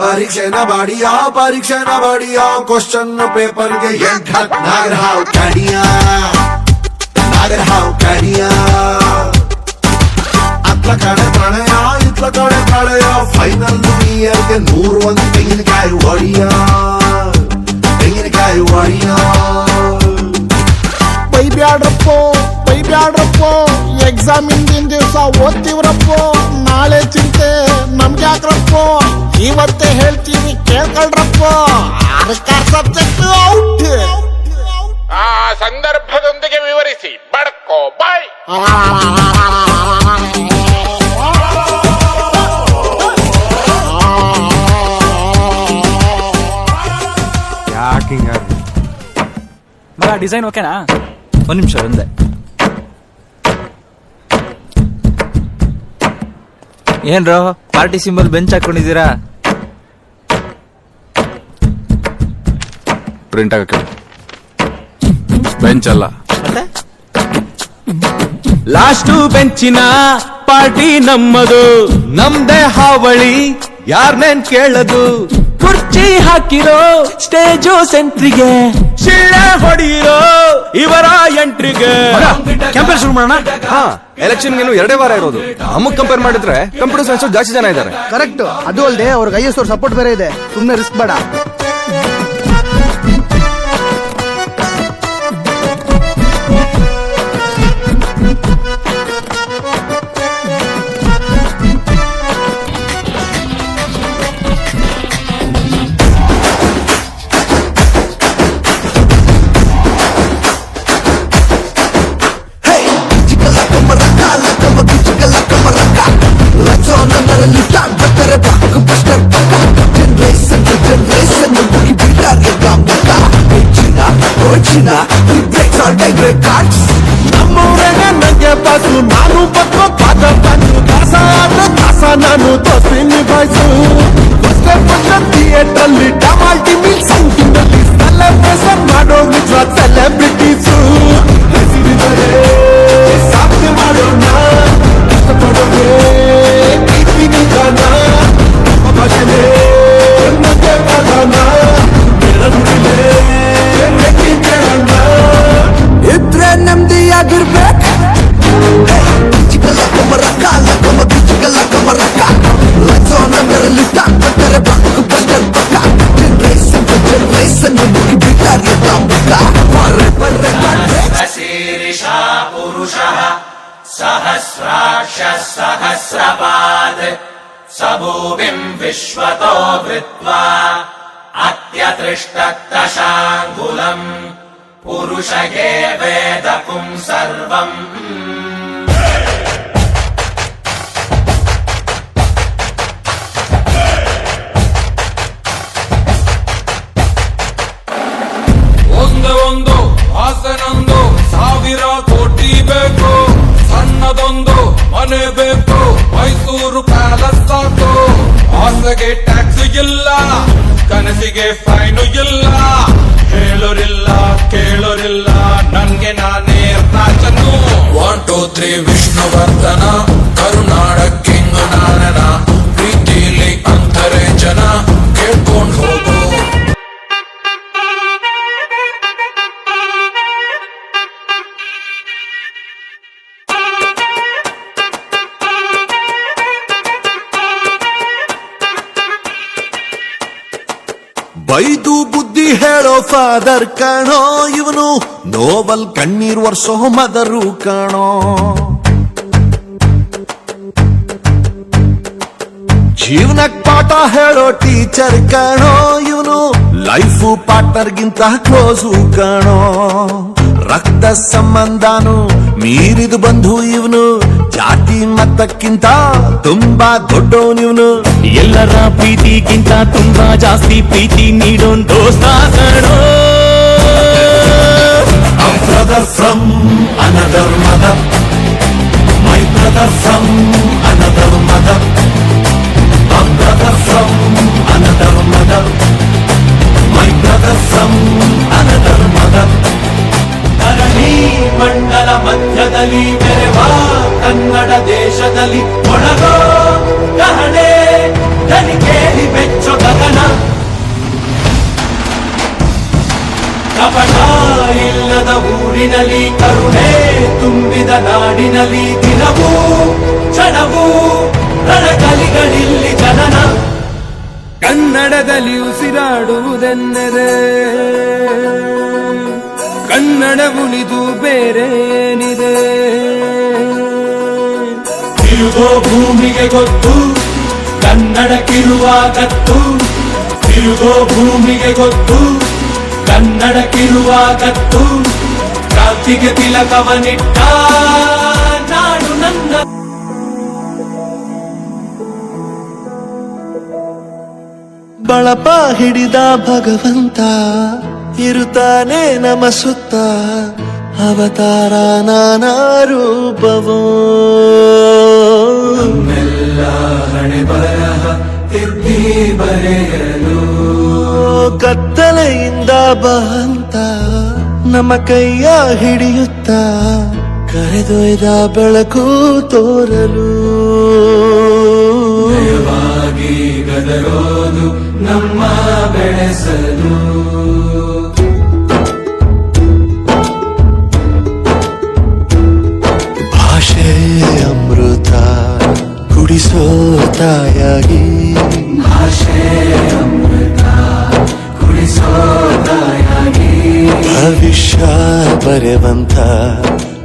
ಪರೀಕ್ಷೆನ ಬಾಡಿಯ ಪರೀಕ್ಷೆನ ಬಾಡಿಯ question ಪೇಪರ್ಗೆ ಎಂಟ್ ಹತ್ ನಾಗರ ಹಾವ್ ಕಡಿಯ ನಾಗರ ಹಾವ್ ಕಡಿಯ ಅತ್ಲ ಕಡೆ ಪ್ರಣಯ ಇತ್ಲ ಕಡೆ ಪ್ರಳಯ ಫೈನಲ್ ಇಯರ್ಗೆ ನೂರು ಒಂದು ತೆಂಗಿನಕಾಯಿ ಒಡಿಯ ಸಬ್ಜೆಕ್ಟ್ ಔಟ್ ಆ ಸಂದರ್ಭದೊಂದಿಗೆ ವಿವರಿಸಿ. ಬಡ್ಕೋ ಬಾಯ್. ಯಾಕೆ ಹಿಂಗಾಗ ಮಗ ಡಿಸೈನ್ ಓಕೆನಾ ಒಂದು ನಿಮಿಷ ಒಂದೇ. ಏನ್ರೋ ಪಾರ್ಟಿ ಸಿಂಬಲ್ ಬೆಂಚ್ ಹಾಕೊಂಡಿದ್ದೀರಾ? ಪ್ರಿಂಟ್ ಆಗಕ್ಕೆ ಬೆಂಚ್ ಅಲ್ಲ. ಲಾಸ್ಟು ಬೆಂಚಿನ ಪಾರ್ಟಿ ನಮ್ಮದು. ನಮ್ದೇ ಹಾವಳಿ ಯಾರ್ನೇನ್ ಕೇಳದು? ಕುರ್ಚಿ ಹಾಕಿರೋ ಸ್ಟೇಜು ಸೆಂಟ್ರಿಗೆ. ಶಿಳ್ಳೆ ಹೊಡೆಯಿರೋ ಇವರ ಎಂಟ್ರಿಗೆ. ಕ್ಯಾಂಪೇನ್ ಶುರು ಮಾಡೋಣ. ಹಾ ಎಲೆಕ್ಷನ್ ಏನು ಎರಡೇ ವಾರ ಇರೋದು. ನಮಗ್ ಕಂಪೇರ್ ಮಾಡಿದ್ರೆ ಕಂಪ್ಯೂಟರ್ ಸೈನ್ಸ್ ಜಾಸ್ತಿ ಜನ ಇದ್ದಾರೆ. ಕರೆಕ್ಟ್ ಅದು ಅಲ್ಲದೆ ಅವ್ರಿಗೆ ಐ ಎಸ್ ಅವ್ರ ಸಪೋರ್ಟ್ ಬೇರೆ ಇದೆ. ಸುಮ್ಮನೆ ರಿಸ್ಕ್ ಬೇಡ. ನಮ್ಮೂರಾಗ ನಂಗೆ ಬಾಸು ನಾನು ಬಕ್ಕೋ ಪಾದ ಬಂದು ದಾಸ ಆದ ದಾಸ ನಾನು ದೋಸ್ತಿ ನಿಭಾಯಿಸು ಫಸ್ಟ್ ಫಸ್ಟ್ ಥಿಯೇಟರ್ ಅಲ್ಲಿ ಡಮಾಲ್ ಟಿಮಿ ಸಂಗಿನಲ್ಲಿ ಸೆಲೆಬ್ರೇಷನ್ ಮಾಡೋ ನಿಜ ಸೆಲೆಬ್ರಿಟೀಸು शीरिषा पुरुषः सहस्राशः सहस्रपात् सभूमिम् विश्वतो भृत्वा अत्यतृष्टत्तशाङ्गुलम् पुरुषये वेदपुम् सर्वम् ಸಣ್ಣದೊಂದು ಮನೆ ಬೇಕು. ಮೈಸೂರು ಪ್ಯಾಲೇಸ್ ಸಾಕು. ಆಸೆಗೆ ಟ್ಯಾಕ್ಸ್ ಇಲ್ಲ, ಕನಸಿಗೆ ಫೈನು ಇಲ್ಲ. ಹೇಳೋರಿಲ್ಲ, ಕೇಳೋರಿಲ್ಲ. ನನ್ಗೆ ನಾನೇ ರಾಜನು. One two three Vishnuvardhana. ಬೈದು ಬುದ್ಧಿ ಹೇಳೋ ಫಾದರ್ ಕಾಣೋ, ಇವನು ನೋಬಲ್ ಕಣ್ಣೀರ್ ವರ್ಷೋ ಮದರು ಕಾಣೋ. ಜೀವನಕ್ ಪಾಠ ಹೇಳೋ ಟೀಚರ್ ಕಾಣೋ, ಇವನು ಲೈಫು ಪಾರ್ಟ್ನರ್ಗಿಂತ ಕ್ಲೋಸು ಕಾಣೋ. ರಕ್ತ ಸಂಬಂಧಾನು ಮೀರಿದು ಬಂಧು ಇವನು ಜಾತಿ ಮತಕ್ಕಿಂತ ತುಂಬಾ ದೊಡ್ಡವನಿವನು ಎಲ್ಲರ ಪ್ರೀತಿಗಿಂತ ತುಂಬಾ ಜಾಸ್ತಿ ಪ್ರೀತಿ ನೀಡೋನ್ ದೋಸ್ತ ಕಣೋ brother from another mother. My brother from another mother. A brother from another mother. My brother from another mother. ಧರಣಿ ಮಂಡಲ ಮಧ್ಯದಲ್ಲಿ ಮೆರೆವ ಕನ್ನಡ ದೇಶದಲ್ಲಿ ಒಳಗೋ ಕಹಳೆ ಕೇಳಿ ಬೆಚ್ಚು ಗಗನ. ಕಪಟ ಇಲ್ಲದ ಊರಿನಲ್ಲಿ, ಕರುಣೆ ತುಂಬಿದ ನಾಡಿನಲ್ಲಿ ದಿನವೂ ಕ್ಷಣವೂ ರಣಕಲಿಗಳಿಲ್ಲಿ ಜನನ. ಕನ್ನಡದಲ್ಲಿ ಉಸಿರಾಡುವುದೆಂದರೆ ಕನ್ನಡ ಉಳಿದು ಬೇರೆ ತಿರುಗೋ ಭೂಮಿಗೆ ಗೊತ್ತು ಕನ್ನಡಕ್ಕಿರುವ ಕತ್ತು ತಿರುಗೋ ಭೂಮಿಗೆ ಗೊತ್ತು ಕನ್ನಡಕ್ಕಿರುವ ಕತ್ತು ಕ್ರಾಂತಿಗೆ ತಿಲಕವನಿಟ್ಟ ನಾಡು ನನ್ನ. ಬಳಪ ಹಿಡಿದ ಭಗವಂತ, ಇರುತ್ತಾನೆ ನಮ ಸುತ್ತ ಅವತಾರ ನಾನಾ ರೂಪವೋ ಹಣೆ ಬರಹ ತಿದ್ದಿ ಬರೆಯಲು ಕತ್ತಲೆಯಿಂದ ಬಂತ ನಮ್ಮ ಕೈಯ ಹಿಡಿಯುತ್ತ ಕರೆದೊಯ್ದ ಬೆಳಕು ತೋರಲು. ಗದರೋದು ನಮ್ಮ ಬೆಳೆಸಲು. ಕುಡಿಸೋ ತಾಯಾಗಿ ಭಾಷೆ ಅಮೃತ ಕುಡಿಸೋದಾಯಾಗಿ ಭವಿಷ್ಯ ಬರೆವಂತ ತಂದೆ ನೋವು